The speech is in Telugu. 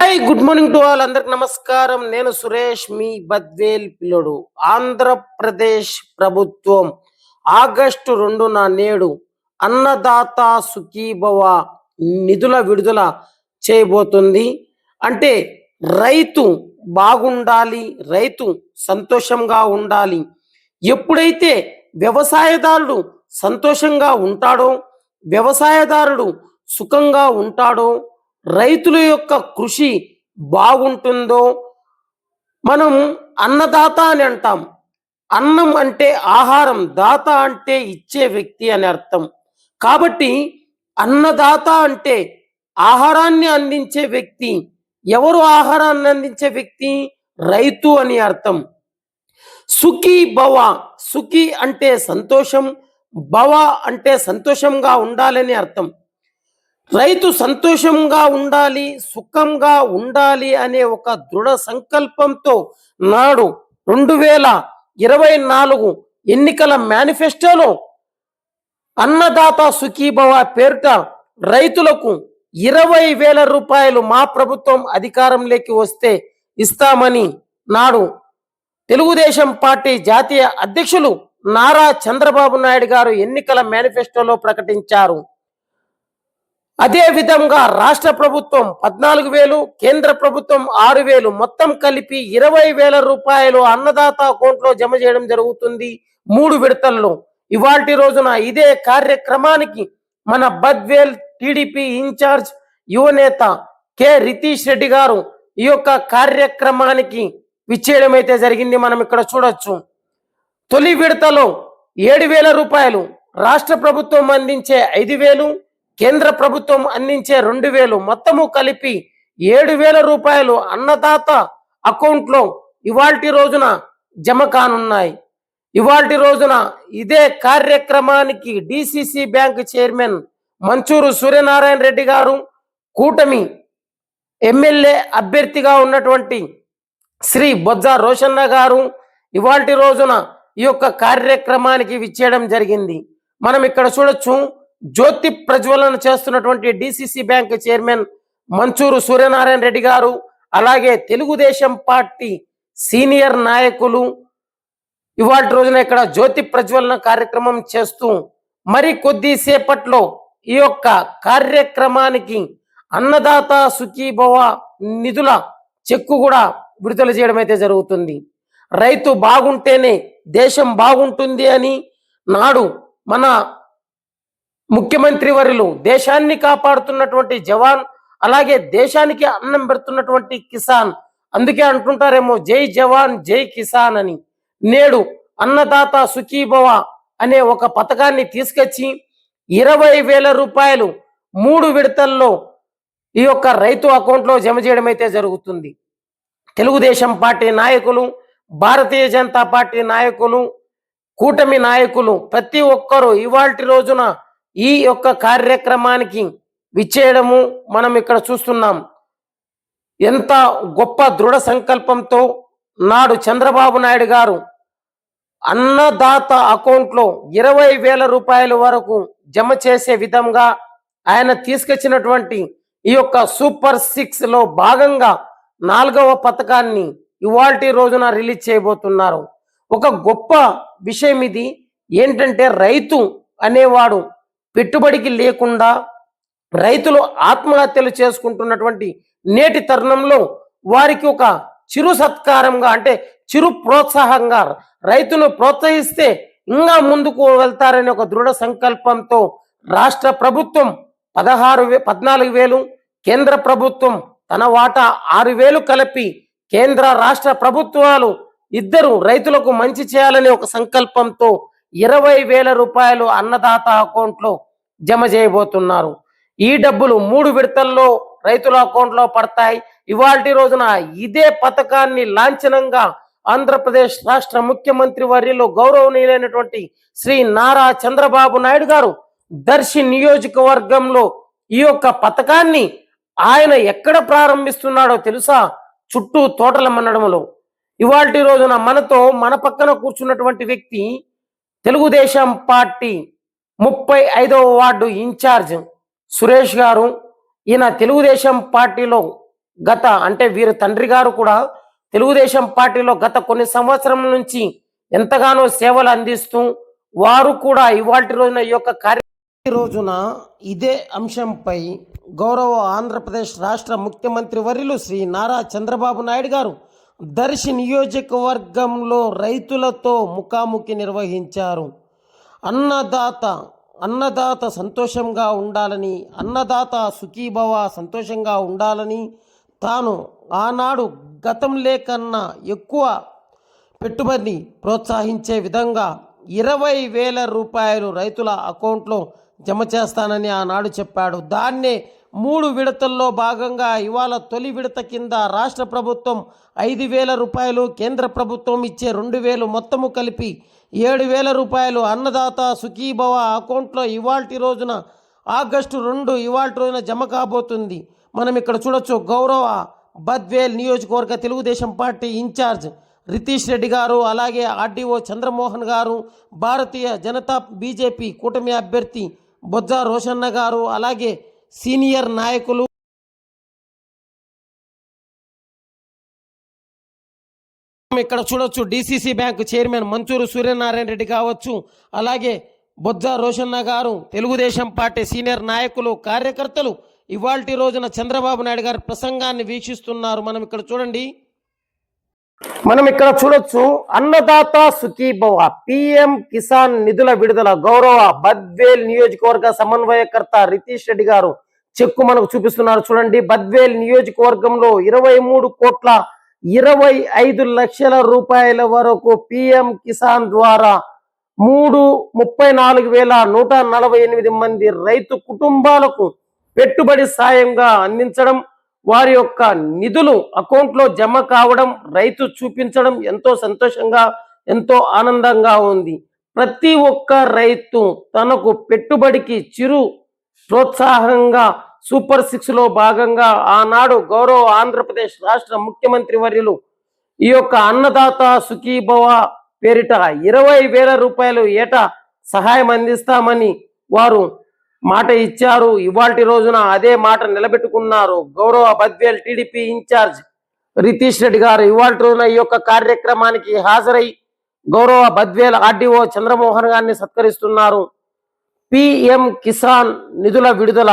Hi good morning to all. అందరికి నమస్కారం. నేను సురేష్ మీ బద్వేల్ పిల్లడు. ఆంధ్రప్రదేశ్ ప్రభుత్వం ఆగస్టు రెండున నేడు అన్నదాత సుఖీభవ నిధుల విడుదల చేయబోతుంది. అంటే రైతు బాగుండాలి రైతు సంతోషంగా ఉండాలి. ఎప్పుడైతే వ్యవసాయదారుడు సంతోషంగా ఉంటాడో వ్యవసాయదారుడు సుఖంగా ఉంటాడో రైతుల యొక్క కృషి బాగుంటుందో మనం అన్నదాత అని అంటాం. అన్నం అంటే ఆహారం దాత అంటే ఇచ్చే వ్యక్తి అని అర్థం. కాబట్టి అన్నదాత అంటే ఆహారాన్ని అందించే వ్యక్తి. ఎవరు ఆహారాన్ని అందించే వ్యక్తి? రైతు అని అర్థం. సుఖీ భవ సుఖీ అంటే సంతోషం భవ అంటే సంతోషంగా ఉండాలని అర్థం. రైతు సంతోషంగా ఉండాలి సుఖంగా ఉండాలి అనే ఒక దృఢ సంకల్పంతో నాడు రెండు వేల ఇరవై నాలుగు ఎన్నికల మేనిఫెస్టోలో అన్నదాత సుఖీభవ పేరిట రైతులకు ఇరవై వేల రూపాయలు మా ప్రభుత్వం అధికారంలోకి వస్తే ఇస్తామని నాడు తెలుగుదేశం పార్టీ జాతీయ అధ్యక్షులు నారా చంద్రబాబు నాయుడు గారు ఎన్నికల మేనిఫెస్టోలో ప్రకటించారు. అదే విధంగా రాష్ట్ర ప్రభుత్వం పద్నాలుగు వేలు కేంద్ర ప్రభుత్వం ఆరు వేలు మొత్తం కలిపి ఇరవై వేల రూపాయలు అన్నదాత అకౌంట్లో జమ చేయడం జరుగుతుంది మూడు విడతల్లో. ఇవాల్టి రోజున ఇదే కార్యక్రమానికి మన బద్వేల్ టీడీపీ ఇన్ఛార్జ్ యువనేత కె. రితీష్ రెడ్డి గారు ఈ యొక్క కార్యక్రమానికి విచ్చేయడం అయితే జరిగింది. మనం ఇక్కడ చూడొచ్చు. తొలి విడతలో ఏడు వేల రూపాయలు రాష్ట్ర ప్రభుత్వం అందించే ఐదు వేలు కేంద్ర ప్రభుత్వం అందించే రెండు వేలు మొత్తము కలిపి ఏడు వేల రూపాయలు అన్నదాత అకౌంట్లో ఇవాల్టి రోజున జమ కానున్నాయి. ఇవాల్టి రోజున ఇదే కార్యక్రమానికి DCC bank chairman Manchuru Suryanarayana Reddy గారు కూటమి ఎమ్మెల్యే అభ్యర్థిగా ఉన్నటువంటి శ్రీ బొజ్జ రోషన్న గారు ఇవాల్టి రోజున ఈ యొక్క కార్యక్రమానికి విచ్చేయడం జరిగింది. మనం ఇక్కడ చూడొచ్చు జ్యోతి ప్రజ్వలన చేస్తున్నటువంటి DCC bank chairman Manchuru Suryanarayana Reddy గారు అలాగే తెలుగుదేశం పార్టీ సీనియర్ నాయకులు ఇవాళ రోజున ఇక్కడ జ్యోతి ప్రజ్వలన కార్యక్రమం చేస్తూ మరి కొద్దిసేపట్లో ఈ యొక్క కార్యక్రమానికి అన్నదాత సుఖీభవ నిధుల చెక్కు కూడా విడుదల చేయడం అయితే జరుగుతుంది. రైతు బాగుంటేనే దేశం బాగుంటుంది అని నాడు మన ముఖ్యమంత్రి వర్యులు దేశాన్ని కాపాడుతున్నటువంటి జవాన్ అలాగే దేశానికి అన్నం పెడుతున్నటువంటి కిసాన్. అందుకే అంటుంటారేమో జై జవాన్ జై కిసాన్ అని. నేడు అన్నదాత సుఖీభవ అనే ఒక పథకాన్ని తీసుకొచ్చి ఇరవై వేల రూపాయలు మూడు విడతల్లో ఈ యొక్క రైతు అకౌంట్లో జమ చేయడం అయితే జరుగుతుంది. తెలుగుదేశం పార్టీ నాయకులు భారతీయ జనతా పార్టీ నాయకులు కూటమి నాయకులు ప్రతి ఒక్కరూ ఇవాల్టి రోజున ఈ యొక్క కార్యక్రమానికి విచ్చేయడము మనం ఇక్కడ చూస్తున్నాం. ఎంత గొప్ప దృఢ సంకల్పంతో నాడు చంద్రబాబు నాయుడు గారు అన్నదాత అకౌంట్లో ఇరవై వేల రూపాయల వరకు జమ చేసే విధంగా ఆయన తీసుకొచ్చినటువంటి ఈ యొక్క సూపర్ సిక్స్లో భాగంగా నాలుగవ పథకాన్ని ఇవాల్టి రోజున రిలీజ్ చేయబోతున్నారు. ఒక గొప్ప విషయం ఇది. ఏంటంటే రైతు అనేవాడు పెట్టుబడికి లేకుండా రైతులు ఆత్మహత్యలు చేసుకుంటున్నటువంటి నేటి తరుణంలో వారికి ఒక చిరు సత్కారంగా అంటే చిరు ప్రోత్సాహంగా రైతును ప్రోత్సహిస్తే ఇంకా ముందుకు వెళ్తారనే ఒక దృఢ సంకల్పంతో రాష్ట్ర ప్రభుత్వం పదహారు వే పద్నాలుగు వేలు కేంద్ర ప్రభుత్వం తన వాటా ఆరు వేలు కలిపి కేంద్ర రాష్ట్ర ప్రభుత్వాలు ఇద్దరు రైతులకు మంచి చేయాలనే ఒక సంకల్పంతో ఇరవై వేల రూపాయలు అన్నదాత అకౌంట్లో జమ చేయబోతున్నారు. ఈ డబ్బులు మూడు విడతల్లో రైతుల అకౌంట్లో పడతాయి. ఇవాల్టి రోజున ఇదే పథకాన్ని లాంఛనంగా ఆంధ్రప్రదేశ్ రాష్ట్ర ముఖ్యమంత్రి వర్యులు గౌరవనీయులైనటువంటి శ్రీ నారా చంద్రబాబు నాయుడు గారు దర్శి నియోజకవర్గంలో ఈ యొక్క పథకాన్ని ఆయన ఎక్కడ ప్రారంభిస్తున్నాడో తెలుసా? చుట్టూ తోటల మన్నడంలో ఇవాల్టి రోజున మనతో మన పక్కన కూర్చున్నటువంటి వ్యక్తి తెలుగుదేశం పార్టీ ముప్పై ఐదవ వార్డు ఇన్ఛార్జ్ సురేష్ గారు ఈయన తెలుగుదేశం పార్టీలో గత అంటే వీరి తండ్రి గారు కూడా తెలుగుదేశం పార్టీలో గత కొన్ని సంవత్సరం నుంచి ఎంతగానో సేవలు అందిస్తూ వారు కూడా ఇవాటి రోజున ఈ యొక్క కార్య రోజున ఇదే అంశంపై గౌరవ ఆంధ్రప్రదేశ్ రాష్ట్ర ముఖ్యమంత్రి వర్యులు శ్రీ నారా చంద్రబాబు నాయుడు గారు దర్శి నియోజకవర్గంలో రైతులతో ముఖాముఖి నిర్వహించారు. అన్నదాత అన్నదాత సంతోషంగా ఉండాలని అన్నదాత సుఖీభవ సంతోషంగా ఉండాలని తాను ఆనాడు గతం లేకన్నా ఎక్కువ పెట్టుబడిని ప్రోత్సహించే విధంగా ఇరవై వేల రూపాయలు రైతుల అకౌంట్లో జమ చేస్తానని ఆనాడు చెప్పాడు. దాన్నే మూడు విడతల్లో భాగంగా ఇవాళ తొలి విడత కింద రాష్ట్ర ప్రభుత్వం ఐదు వేల రూపాయలు కేంద్ర ప్రభుత్వం ఇచ్చే రెండు వేలు మొత్తము కలిపి ఏడు వేల రూపాయలు అన్నదాత సుఖీభవ అకౌంట్లో ఇవాల్టి రోజున ఆగస్టు రెండు ఇవాల్టి రోజున జమ కాబోతుంది. మనం ఇక్కడ చూడొచ్చు గౌరవ బద్వేల్ నియోజకవర్గ తెలుగుదేశం పార్టీ ఇన్ఛార్జ్ రితీష్ రెడ్డి గారు అలాగే ఆర్డీఓ చంద్రమోహన్ గారు భారతీయ జనతా బీజేపీ కూటమి అభ్యర్థి బొజ్జ రోషన్న గారు అలాగే సీనియర్ నాయకులు. ఇక్కడ చూడొచ్చు DCC bank chairman Manchuru Suryanarayana Reddy కావచ్చు అలాగే బొజ్జ రోషన్న గారు తెలుగుదేశం పార్టీ సీనియర్ నాయకులు కార్యకర్తలు. ఇవాల్టి రోజున చంద్రబాబు నాయుడు గారి ప్రసంగాన్ని వీక్షిస్తున్నారు. మనం ఇక్కడ చూడండి. మనం ఇక్కడ చూడొచ్చు అన్నదాత సుఖీభవ పిఎం కిసాన్ నిధుల విడుదల గౌరవ బద్వేల్ నియోజకవర్గ సమన్వయకర్త రితీష్ రెడ్డి గారు చెక్కు మనకు చూపిస్తున్నారు. చూడండి బద్వేల్ నియోజకవర్గంలో ఇరవై మూడు కోట్ల ఇరవై ఐదు లక్షల రూపాయల వరకు పిఎం కిసాన్ ద్వారా మూడు ముప్పై నాలుగు వేల నూట నలభై ఎనిమిది మంది రైతు కుటుంబాలకు పెట్టుబడి సాయంగా అందించడం వారి యొక్క నిధులు అకౌంట్లో జమ కావడం రైతు చూపించడం ఎంతో సంతోషంగా ఎంతో ఆనందంగా ఉంది. ప్రతి ఒక్క రైతు తనకు పెట్టుబడికి చిరు ప్రోత్సాహంగా సూపర్ సిక్స్లో భాగంగా ఆనాడు గౌరవ ఆంధ్రప్రదేశ్ రాష్ట్ర ముఖ్యమంత్రి వర్యులు ఈ యొక్క అన్నదాత సుఖీభవ పేరిట ఇరవై వేల రూపాయలు ఏటా సహాయం అందిస్తామని వారు మాట ఇచ్చారు. ఇవాల్టి రోజున అదే మాట నిలబెట్టుకున్నారు. గౌరవ బద్వేల్ టీడీపీ ఇన్ఛార్జ్ రితీష్ రెడ్డి గారు. ఇవాల్టి రోజున ఈ యొక్క కార్యక్రమానికి హాజరై గౌరవ బద్వేల్ ఆర్డీఓ చంద్రమోహన్ గారిని సత్కరిస్తున్నారు. పిఎం కిసాన్ నిధుల విడుదల